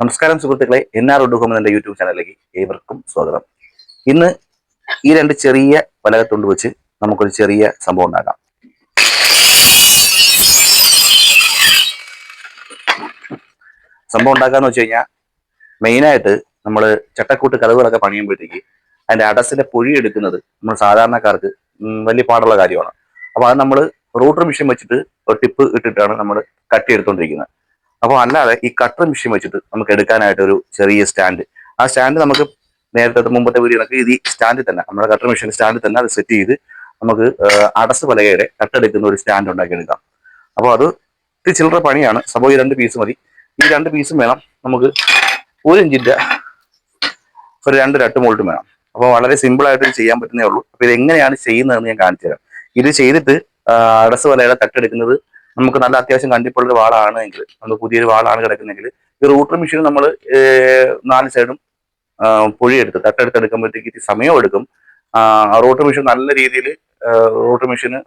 നമസ്കാരം സുഹൃത്തുക്കളെ N R ഒഡുഹോം എന്ന യൂട്യൂബ് ചാനലിലേക്ക് ഏവർക്കും സ്വാഗതം. ഇന്ന് ഈ രണ്ട് ചെറിയ പലകത്തുണ്ട് വെച്ച് നമുക്കൊരു ചെറിയ സംഭവം ഉണ്ടാക്കാം. സംഭവം ഉണ്ടാക്കാന്ന് വെച്ച് കഴിഞ്ഞാൽ മെയിനായിട്ട് നമ്മൾ ചട്ടക്കൂട്ട് കഥകളൊക്കെ പണിയുമ്പോഴത്തേക്ക് അതിന്റെ അടസിലെ പൊഴി എടുക്കുന്നത് നമ്മൾ സാധാരണക്കാർക്ക് വലിയ പാടുള്ള കാര്യമാണ്. അപ്പോൾ അത് നമ്മൾ റൂട്ടർ മെഷീൻ വെച്ചിട്ട് ഒരു ടിപ്പ് ഇട്ടിട്ടാണ് നമ്മൾ കട്ടി എടുത്തോണ്ടിരിക്കുന്നത് അപ്പോൾ അല്ലാതെ ഈ കട്ടർ മെഷീൻ വെച്ചിട്ട് നമുക്ക് എടുക്കാനായിട്ട് ഒരു ചെറിയ സ്റ്റാൻഡ് ആ സ്റ്റാൻഡ് നമുക്ക് നേരത്തെ മുമ്പത്തെ വീഡിയോ കണക്ക് ഇത് ഈ സ്റ്റാൻഡിൽ തന്നെ നമ്മുടെ കട്ടർ മെഷീൻ സ്റ്റാൻഡിൽ തന്നെ അത് സെറ്റ് ചെയ്ത് നമുക്ക് അടസ് പലകയുടെ കട്ടെടുക്കുന്ന ഒരു സ്റ്റാൻഡ് ഉണ്ടാക്കി എടുക്കാം അപ്പോൾ അത് ഇത്തിരി ചില്ലറ പണിയാണ്. സംഭവം ഈ രണ്ട് പീസ് മതി. ഈ രണ്ട് പീസും വേണം നമുക്ക് ഒരു ഇഞ്ചിന്റെ ഒരു രണ്ട് രട്ട് മോൾട്ടും വേണം. അപ്പോൾ വളരെ ഇത് ചെയ്യാൻ പറ്റുന്നേ ഉള്ളൂ. അപ്പോൾ ഇത് എങ്ങനെയാണ് ചെയ്യുന്നതെന്ന് ഞാൻ കാണിച്ചു തരാം ഇത് ചെയ്തിട്ട് അടസ് വലയുടെ തട്ടെടുക്കുന്നത് നമുക്ക് നല്ല അത്യാവശ്യം കണ്ടിപ്പുള്ള വാളാണ് എങ്കിൽ നമുക്ക് പുതിയൊരു വാളാണ് കിടക്കുന്നെങ്കിൽ ഈ റൂട്ടർ മെഷീൻ നമ്മൾ നാല് സൈഡും പൊഴിയെടുത്ത് തട്ടെടുത്ത് എടുക്കുമ്പോഴത്തേക്ക് ഇത്തിരി സമയം എടുക്കും. റൂട്ടർ മെഷീൻ നല്ല രീതിയിൽ റൂട്ടർ മെഷീന്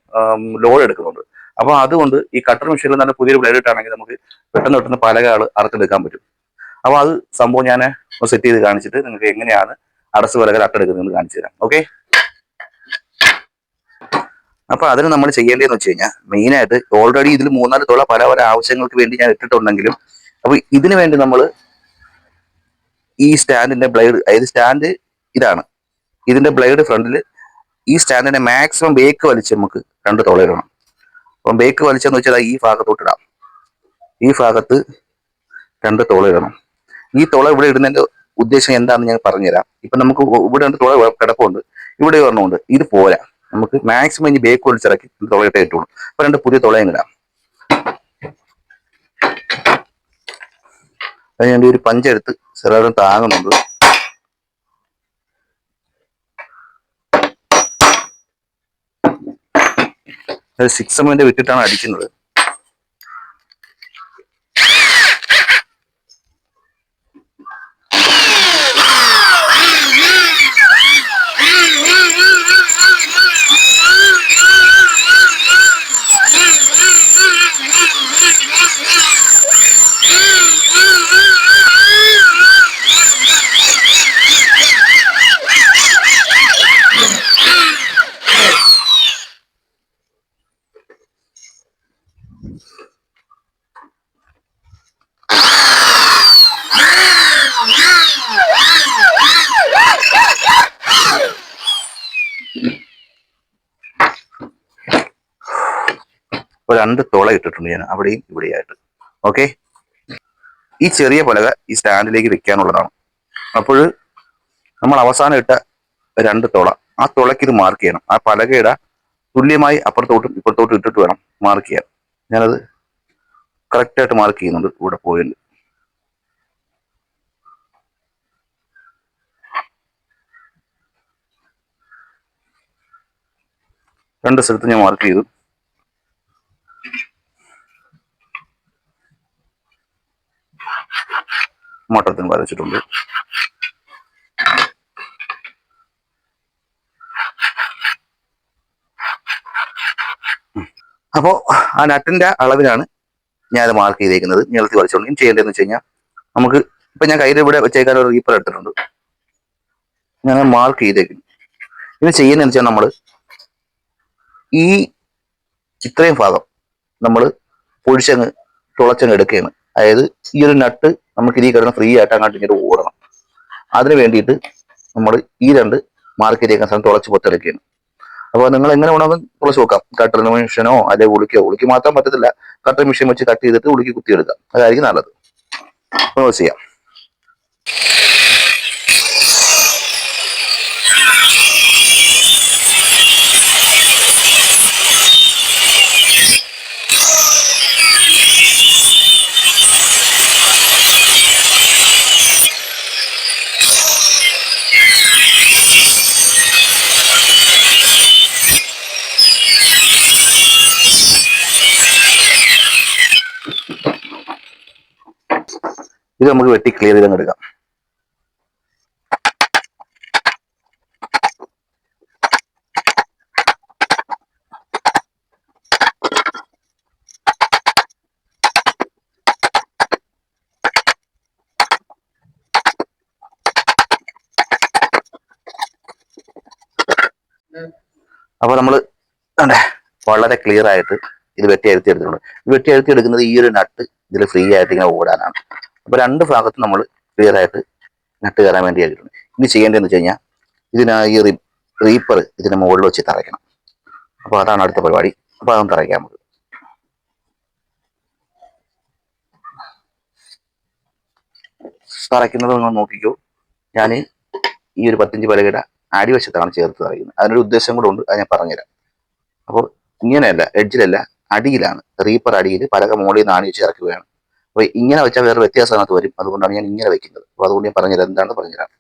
ലോഡ് എടുക്കുന്നുണ്ട്. അപ്പോൾ അതുകൊണ്ട് ഈ കട്ടർ മെഷീനിൽ നല്ല പുതിയൊരു ബ്ലേഡ് ഇട്ടാണെങ്കിൽ നമുക്ക് പെട്ടെന്ന് പെട്ടെന്ന് പലകാൾ അറുത്തെടുക്കാൻ പറ്റും. അപ്പോൾ അത് സംഭവം ഞാൻ സെറ്റ് ചെയ്ത് കാണിച്ചിട്ട് നിങ്ങൾക്ക് എങ്ങനെയാണ് അടസ് വിലകൾ അട്ടെടുക്കുന്നത് കാണിച്ചു തരാം. ഓക്കെ? അപ്പൊ അതിന് നമ്മൾ ചെയ്യേണ്ടതെന്ന് വെച്ച് കഴിഞ്ഞാൽ മെയിൻ ആയിട്ട് ഓൾറെഡി ഇതിൽ മൂന്നാൽ തുള പല പല ആവശ്യങ്ങൾക്ക് വേണ്ടി ഞാൻ ഇട്ടിട്ടുണ്ടെങ്കിലും അപ്പൊ ഇതിനു വേണ്ടി നമ്മൾ ഈ സ്റ്റാൻഡിന്റെ ബ്ലേഡ് അതായത് സ്റ്റാൻഡ് ഇതാണ്. ഇതിന്റെ ബ്ലേഡ് ഫ്രണ്ടിൽ ഈ സ്റ്റാൻഡിന്റെ മാക്സിമം ബേക്ക് വലിച്ച് നമുക്ക് രണ്ട് ഇടണം. അപ്പം ബേക്ക് വലിച്ചെന്ന് വെച്ചാൽ ഈ ഭാഗത്തോട്ടിടാം ഈ ഭാഗത്ത് രണ്ട് ഇടണം. ഈ തുള ഇവിടെ ഇടുന്നതിന്റെ ഉദ്ദേശം എന്താണെന്ന് ഞാൻ പറഞ്ഞുതരാം. ഇപ്പൊ നമുക്ക് ഇവിടെ രണ്ട് തുള കിടപ്പുണ്ട്. ഇവിടെ ഒരെണ്ണമുണ്ട് ഇത് പോരാ. നമുക്ക് മാക്സിമം ഇനി ബേക്ക് ഒളിച്ചിറക്കി തുളയിട്ടേ ഇട്ടുള്ളൂ അപ്പൊ രണ്ട് പുതിയ തുളയും ഇടാം. അത് ഞാൻ ഒരു പഞ്ചെടുത്ത് ചെറുതും താങ്ങുന്നുണ്ട്. സിക്സ് എമ്മിന്റെ വിട്ടിട്ടാണ് അടിക്കുന്നത്. രണ്ട് തുള ഇട്ടിട്ടുണ്ട് ഞാൻ അവിടെയും ഇവിടെയായിട്ട്. ഓക്കെ ഈ ചെറിയ പലക ഈ സ്റ്റാൻഡിലേക്ക് വെക്കാനുള്ളതാണ്. അപ്പോൾ നമ്മൾ അവസാനം ഇട്ട രണ്ട് തുള ആ തുളയ്ക്ക് ഇത് മാർക്ക് ചെയ്യണം. ആ പലകയുടെ തുല്യമായി അപ്പുറത്തോട്ടും ഇപ്പുറത്തോട്ടും ഇട്ടിട്ട് വേണം മാർക്ക് ചെയ്യാൻ. ഞാനത് കറക്റ്റായിട്ട് മാർക്ക് ചെയ്യുന്നുണ്ട് ഇവിടെ പോയിന്റ് രണ്ട് സ്ഥലത്ത് ഞാൻ മാർക്ക് ചെയ്തു. മട്ടത്തിന് വരച്ചിട്ടുണ്ട്. അപ്പോൾ ആ നട്ടിന്റെ അളവിലാണ് ഞാൻ മാർക്ക് ചെയ്തേക്കുന്നത്. നീളത്തിൽ വരച്ചുകൊണ്ട് ഇനി ചെയ്യേണ്ടതെന്ന് വെച്ച് കഴിഞ്ഞാൽ നമുക്ക് ഇപ്പൊ ഞാൻ കയ്യിൽ ഇവിടെ വെച്ചേക്കാൻ ഒരു റീപ്പർ എടുത്തിട്ടുണ്ട്. ഞാൻ മാർക്ക് ചെയ്തേക്കുന്നു. ഇനി ചെയ്യുന്നതെന്ന് വെച്ചാൽ നമ്മൾ ഈ ഇത്രയും ഭാഗം നമ്മൾ പൊഴിച്ചങ്ങ് തുളച്ചങ്ങ് എടുക്കുകയാണ്. അതായത് ഈ ഒരു നട്ട് നമുക്ക് ഇനി കിടന്ന് ഫ്രീ ആയിട്ട് അങ്ങോട്ട് ഇങ്ങോട്ട് ഓടണം. അതിന് വേണ്ടിയിട്ട് നമ്മൾ ഈ രണ്ട് മാർക്കറ്റ് ചെയ്യുന്ന സ്ഥലം തുളച്ച് പൊത്തെടുക്കുകയാണ് അപ്പോൾ നിങ്ങൾ എങ്ങനെ വേണമെന്ന് തുളച്ച് നോക്കാം കട്ടർ മെഷീനോ അല്ലെങ്കിൽ ഉളിക്കോ? ഉളിക്ക് മാത്രം പറ്റത്തില്ല. കട്ടർ മെഷീൻ വെച്ച് കട്ട് ചെയ്തിട്ട് ഉളുക്കി കുത്തിയെടുക്കാം. അതായിരിക്കും നല്ലത്. ചെയ്യാം. നമുക്ക് വെട്ടി ക്ലിയർ ചെയ്ത് എടുക്കാം. അപ്പോൾ നമ്മൾ വളരെ ക്ലിയർ ആയിട്ട് ഇത് വെട്ടി അഴുത്തി എടുത്തിട്ടുണ്ട്. വെട്ടി അഴുത്തി എടുക്കുന്നത് ഈ ഒരു നട്ട് ഇതിൽ ഫ്രീ ആയിട്ട് ഇങ്ങനെ ഓടാനാണ്. അപ്പൊ രണ്ട് ഭാഗത്ത് നമ്മൾ ക്ലിയർ ആയിട്ട് നട്ട് കയറാൻ വേണ്ടി ആയിട്ടുണ്ട് ഇനി ചെയ്യേണ്ടതെന്ന് വെച്ച് കഴിഞ്ഞാൽ ഇതിന് ഈ റീപ്പർ ഇതിന് മുകളിൽ വെച്ച് തറയ്ക്കണം. അപ്പോൾ അതാണ് അടുത്ത പരിപാടി. അപ്പോൾ അതൊന്ന് തറയ്ക്കാം നമുക്ക്. തറയ്ക്കുന്നത് നിങ്ങൾ നോക്കിക്കോ. ഞാൻ ഈ ഒരു പത്തഞ്ച് പലകയുടെ അടിവശത്താണ് ചേർത്ത് തറയ്ക്കുന്നത്. അതിനൊരു ഉദ്ദേശം കൂടെ ഉണ്ട് അത് ഞാൻ പറഞ്ഞുതരാം. അപ്പോൾ ഇങ്ങനെയല്ല എഡ്ജിലല്ല അടിയിലാണ്. റീപ്പർ അടിയിൽ പലക മുകളിൽ നിന്ന് ആണി വെച്ച് ഇറക്കുകയാണ്. അപ്പൊ ഇങ്ങനെ വെച്ചാൽ വേറെ വ്യത്യാസം അതിനകത്ത് വരും. അതുകൊണ്ടാണ് ഞാൻ ഇങ്ങനെ വെക്കുന്നത്. അപ്പൊ അതുകൊണ്ട് ഞാൻ പറഞ്ഞത് എന്താണെന്ന് പറഞ്ഞുതരാം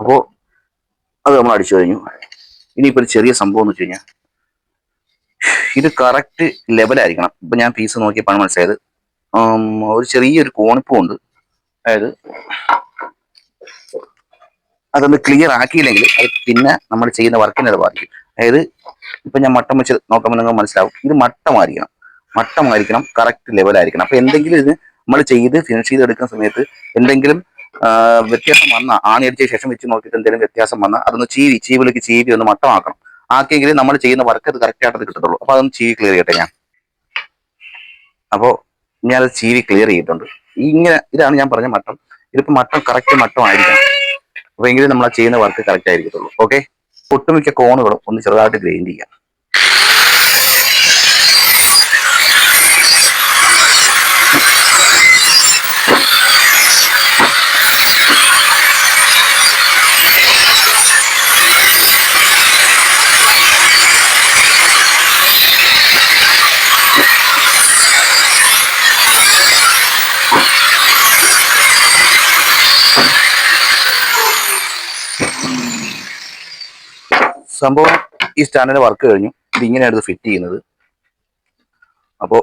അപ്പോ അത് അടിച്ചു കഴിഞ്ഞു. ഇനിയിപ്പോൾ ഒരു ചെറിയ സംഭവം എന്ന് വെച്ച് കഴിഞ്ഞാൽ ഇത് കറക്റ്റ് ലെവലായിരിക്കണം ഇപ്പൊ ഞാൻ പീസ് നോക്കിയപ്പോൾ മനസ്സിലായത്. ഒരു ചെറിയൊരു കോണിപ്പും ഉണ്ട്. അതായത് അതൊന്ന് ക്ലിയർ ആക്കിയില്ലെങ്കിൽ അത് പിന്നെ നമ്മൾ ചെയ്യുന്ന വർക്കിനെ അത് ബാധിക്കും. അതായത് ഇപ്പൊ ഞാൻ മട്ടം വെച്ച് നോക്കുമ്പോൾ നിങ്ങൾക്ക് മനസ്സിലാവും. ഇത് മട്ടമായിരിക്കണം. മട്ടമായിരിക്കണം കറക്റ്റ് ലെവലായിരിക്കണം അപ്പൊ എന്തെങ്കിലും ഇത് നമ്മൾ ചെയ്ത് ഫിനിഷ് ചെയ്ത് എടുക്കുന്ന സമയത്ത് എന്തെങ്കിലും വ്യത്യാസം വന്ന ആണി അടിച്ച ശേഷം വെച്ച് നോക്കിയിട്ട് എന്തെങ്കിലും വ്യത്യാസം വന്ന അതൊന്ന് ചീവി ചീവിലേക്ക് ചീവി ഒന്ന് മട്ടമാക്കണം. ആക്കിയെങ്കിൽ നമ്മൾ ചെയ്യുന്ന വർക്ക് അത് കറക്റ്റ് ആയിട്ട് കിട്ടത്തുള്ളൂ. അപ്പൊ അതൊന്ന് ചീവി ക്ലിയർ ചെയ്യട്ടെ ഞാൻ. അപ്പോ ഞാനത് ചീവി ക്ലിയർ ചെയ്തിട്ടുണ്ട്. ഇങ്ങനെ ഇതാണ് ഞാൻ പറഞ്ഞ മട്ടം. ഇതിപ്പോ മട്ടം കറക്റ്റ് മട്ടം ആയിരിക്കണം അപ്പൊ എങ്കിലും നമ്മൾ ചെയ്യുന്ന വർക്ക് കറക്റ്റ് ആയിരിക്കത്തുള്ളൂ. ഓക്കെ ഒട്ടുമിക്ക കോണുകളും ഒന്ന് ചെറുതായിട്ട് ഗ്രൈൻഡ് ചെയ്യാം. സംഭവം ഈ സ്റ്റാൻഡിന്റെ വർക്ക് കഴിഞ്ഞു. ഇത് ഇങ്ങനെയാണ് ഇത് ഫിറ്റ് ചെയ്യുന്നത്. അപ്പോ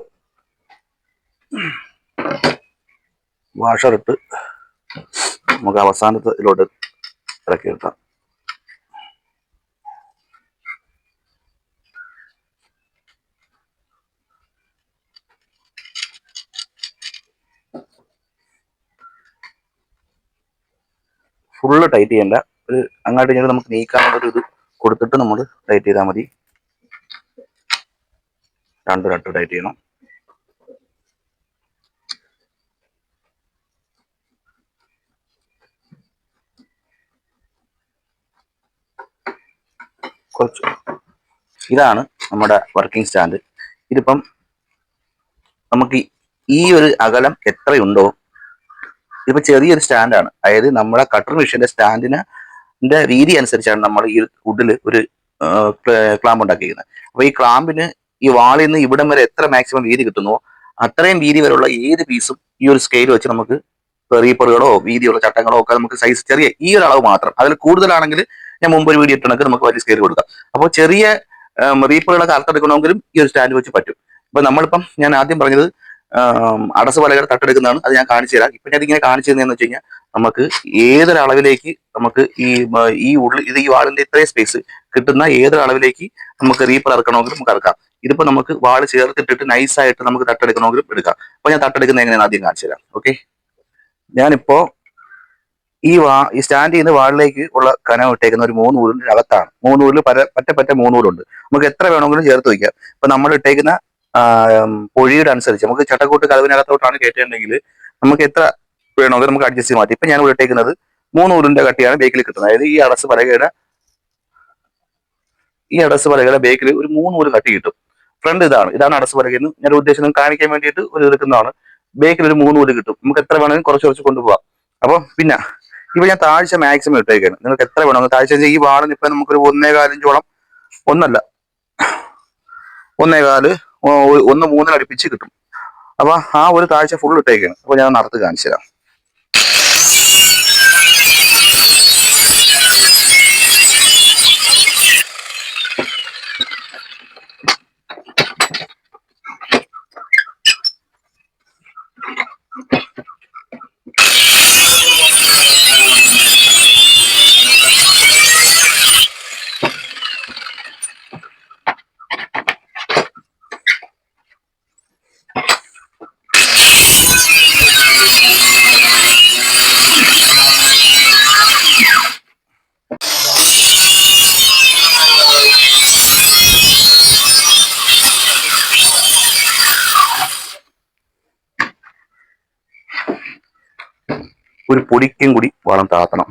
വാഷർ ഇട്ട് നമുക്ക് അവസാനത്തെ ഇതിലോട്ട് ഇറക്കി എടുക്കാം ഫുള്ള് ടൈറ്റ് ചെയ്യണ്ട. ഒരു അങ്ങോട്ട് ഇങ്ങോട്ട് നമുക്ക് നീക്കാനുള്ളൊരു ഇത് കൊടുത്തിട്ട് നമ്മൾ ടൈറ്റ് ചെയ്താൽ മതി. രണ്ട് നട്ട് ടൈറ്റ് ചെയ്യണം. കുറച്ച് ഇതാണ് നമ്മുടെ വർക്കിംഗ് സ്റ്റാൻഡ് ഇതിപ്പം നമുക്ക് ഈ- ഒരു അകലം എത്രയുണ്ടോ ഇതിപ്പോൾ ചെറിയൊരു സ്റ്റാൻഡാണ് അതായത് നമ്മുടെ കട്ടർ മെഷീന്റെ സ്റ്റാൻഡിന് രീതി അനുസരിച്ചാണ് നമ്മൾ ഈ വുഡിൽ ഒരു ക്ലാമ്പ് ഉണ്ടാക്കിയിരിക്കുന്നത്. അപ്പോൾ ഈ ക്ലാമ്പിന് ഈ വാളിൽ നിന്ന് ഇവിടം വരെ എത്ര മാക്സിമം വീതി കിട്ടുന്നുവോ അത്രയും വീതി വരെയുള്ള ഏത് പീസും ഈ ഒരു സ്കെയിൽ വെച്ച് നമുക്ക് റീപ്പറുകളോ വീതിയുള്ള ചട്ടങ്ങളോ ഒക്കെ നമുക്ക് സൈസ് ചെറിയ ഈ ഒരു അളവ് മാത്രം. അതിൽ കൂടുതലാണെങ്കിൽ ഞാൻ മുമ്പ് ഒരു വീഡിയോ ഇട്ടുണ്ടെങ്കിൽ നമുക്ക് വലിയ സ്കെയിൽ കൊടുക്കാം. അപ്പോൾ ചെറിയ റീപ്പറുകളൊക്കെ അർത്ഥെടുക്കണമെങ്കിലും ഈ ഒരു സ്റ്റാൻഡ് വെച്ച് പറ്റും. അപ്പോൾ നമ്മളിപ്പം ഞാൻ ആദ്യം പറഞ്ഞത് അടസ് പലകർ തട്ടെടുക്കുന്നതാണ്. അത് ഞാൻ കാണിച്ചു തരാം. ഇപ്പൊ ഞാൻ ഇതിങ്ങനെ കാണിച്ചു തന്നെയെന്ന് വെച്ച് കഴിഞ്ഞാൽ നമുക്ക് ഏതൊരളവിലേക്ക് നമുക്ക് ഈ ഈ ഉള്ളിൽ ഇത് ഈ വാളിന്റെ ഇത്രയും സ്പേസ് കിട്ടുന്ന ഏതൊരളവിലേക്ക് നമുക്ക് റീപ്പർ ഇറക്കണമെങ്കിലും നമുക്ക് ഇറക്കാം. ഇതിപ്പോ നമുക്ക് വാൾ ചേർത്തിട്ടിട്ട് നൈസ് ആയിട്ട് നമുക്ക് തട്ടെടുക്കണമെങ്കിലും എടുക്കാം. അപ്പൊ ഞാൻ തട്ടെടുക്കുന്നത് എങ്ങനെയാണ് ആദ്യം കാണിച്ചു തരാം. ഓക്കെ ഞാനിപ്പോ ഈ വാ ഈ സ്റ്റാൻഡ് ചെയ്യുന്ന വാളിലേക്ക് ഉള്ള കനം ഇട്ടേക്കുന്ന ഒരു മൂന്ന് ഊരിന്റെ അകത്താണ്. മൂന്ന് ഊരിൽ പല പറ്റ പറ്റ മൂന്ന് നമുക്ക് എത്ര വേണമെങ്കിലും ചേർത്ത് വയ്ക്കാം. ഇപ്പൊ നമ്മൾ ഇട്ടേക്കുന്ന പൊഴിയുടെ അനുസരിച്ച്. നമുക്ക് ചട്ടക്കൂട്ട് കലവിനകത്തോട്ടാണ് കയറ്റേണ്ടെങ്കിൽ നമുക്ക് എത്ര വേണോ നമുക്ക് അഡ്ജസ്റ്റ് മാറ്റി. ഇപ്പൊ ഞാൻ ഇവിടെ ഇട്ടേക്കുന്നത് മൂന്ന് കട്ടിയാണ് ബേക്കിൽ കിട്ടുന്നത്. അതായത് ഈ അടസ് പലകയുടെ ഈ അടസ് പലകയുടെ ബേക്കിൽ ഒരു മൂന്ന് ഊര് കട്ടി കിട്ടും. ഫ്രണ്ട് ഇതാണ്. ഇതാണ് അടസ് പലകയെന്ന് ഞാൻ ഉദ്ദേശിച്ചത് കാണിക്കാൻ വേണ്ടിയിട്ട് ഒരു എടുക്കുന്നതാണ്. ബേക്കിൽ ഒരു മൂന്ന് ഊര് കിട്ടും. നമുക്ക് എത്ര വേണമെങ്കിലും കുറച്ച് കുറച്ച് കൊണ്ടുപോകാം അപ്പൊ പിന്നെ ഇപ്പൊ ഞാൻ താഴ്ച മാക്സിമം ഇട്ടേക്കാണ്. നിങ്ങൾക്ക് എത്ര വേണം താഴ്ച ഈ വാളിന് ഇപ്പൊ നമുക്കൊരു ഒന്നേ കാലഞ്ചോളം ഒന്നല്ല ഒന്നേ കാൽ ഒന്ന് മൂന്നിനടുപ്പിച്ച് കിട്ടും. അപ്പൊ ആ ഒരു താഴ്ച ഫുൾ ഇട്ടേക്കാണ് അപ്പൊ ഞാൻ നടത്ത് കാണിച്ചു തരാം പൊടിക്കും കൂടി വളം താത്തണം.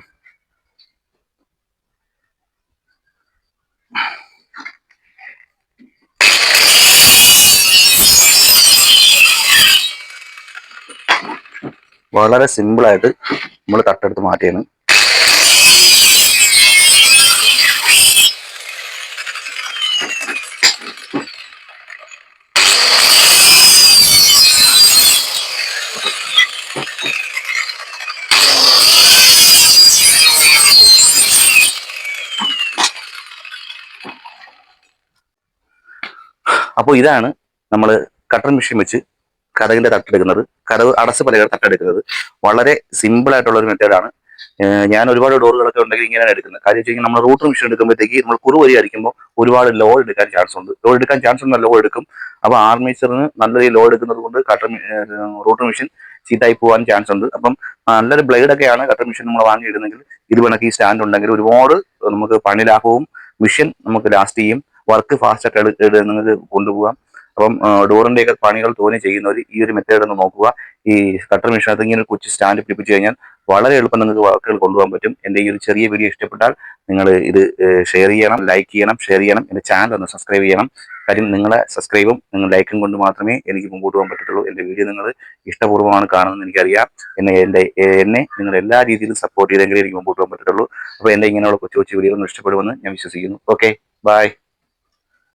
വളരെ സിമ്പിൾ ആയിട്ട് നമ്മൾ തട്ടെടുത്ത് മാറ്റിയാണ്. അപ്പോൾ ഇതാണ് നമ്മൾ കട്ടർ മെഷീൻ വെച്ച് കടകിന്റെ തട്ടെടുക്കുന്നത്. കടവ് അടസ് പലകയുടെ തട്ടെടുക്കുന്നത്. വളരെ സിമ്പിൾ ആയിട്ടുള്ള ഒരു മെത്തേഡാണ് ഞാൻ ഒരുപാട് ഡോറുകളൊക്കെ ഉണ്ടെങ്കിൽ ഇങ്ങനെയാണ് എടുക്കുന്നത്. കാര്യം വെച്ച് കഴിഞ്ഞാൽ നമ്മൾ റൂട്ടർ മെഷീൻ എടുക്കുമ്പോഴത്തേക്ക് നമ്മൾ കുറു വരി അടിക്കുമ്പോൾ ഒരുപാട് ലോ എടുക്കാൻ ചാൻസ് ഉണ്ട്. ലോ എടുക്കാൻ ചാൻസ് ഉണ്ട് ലോ എടുക്കും. അപ്പോൾ ആർമേച്ചറിന് നല്ല രീതിയിൽ ലോ എടുക്കുന്നത് കൊണ്ട് കട്ടർ റൂട്ടർ മെഷീൻ ചീത്തായി പോകാൻ ചാൻസ് ഉണ്ട്. അപ്പം നല്ലൊരു ബ്ലേഡ് ഒക്കെയാണ് കട്ടർ മെഷീൻ നമ്മൾ വാങ്ങിയിടുന്നെങ്കിൽ ഇത് ഈ സ്റ്റാൻഡ് ഉണ്ടെങ്കിൽ ഒരുപാട് നമുക്ക് പണി ലാഭവും മെഷീൻ നമുക്ക് ലാസ്റ്റ് ചെയ്യും. വർക്ക് ഫാസ്റ്റ് ആയിട്ട് നിങ്ങൾക്ക് കൊണ്ടുപോകാം അപ്പം ഡോറിന്റെ ഒക്കെ പണികൾ തോന്നി ചെയ്യുന്നവർ ഈ ഒരു മെത്തേഡ് ഒന്ന് നോക്കുക. ഈ കട്ടർ മെഷീനകത്ത് ഇങ്ങനെ ഒരു കൊച്ചു സ്റ്റാൻഡ് പിടിപ്പിച്ചു കഴിഞ്ഞാൽ വളരെ എളുപ്പം നിങ്ങൾക്ക് വർക്കുകൾ കൊണ്ടുപോകാൻ പറ്റും. എന്റെ ഈ ഒരു ചെറിയ വീഡിയോ ഇഷ്ടപ്പെട്ടാൽ നിങ്ങൾ ഇത് ഷെയർ ചെയ്യണം ലൈക്ക് ചെയ്യണം ഷെയർ ചെയ്യണം. എന്റെ ചാനൽ ഒന്ന് സബ്സ്ക്രൈബ് ചെയ്യണം. കാര്യം നിങ്ങളെ സബ്സ്ക്രൈബും നിങ്ങൾ ലൈക്കും കൊണ്ട് മാത്രമേ എനിക്ക് മുമ്പോട്ട് പോകാൻ പറ്റത്തുള്ളൂ. എന്റെ വീഡിയോ നിങ്ങൾ ഇഷ്ടപൂർവമാണ് കാണുന്നത് എനിക്കറിയാം. എന്നെ എന്റെ എന്നെ നിങ്ങൾ എല്ലാ രീതിയിലും സപ്പോർട്ട് ചെയ്തെങ്കിലേ എനിക്ക് മുമ്പോട്ട് പോകാൻ പറ്റത്തുള്ളൂ. അപ്പോൾ എന്റെ ഇങ്ങനെയുള്ള കൊച്ചു കൊച്ചു വീഡിയോകൾ ഇഷ്ടപ്പെടുമെന്ന് ഞാൻ വിശ്വസിക്കുന്നു. Okay bye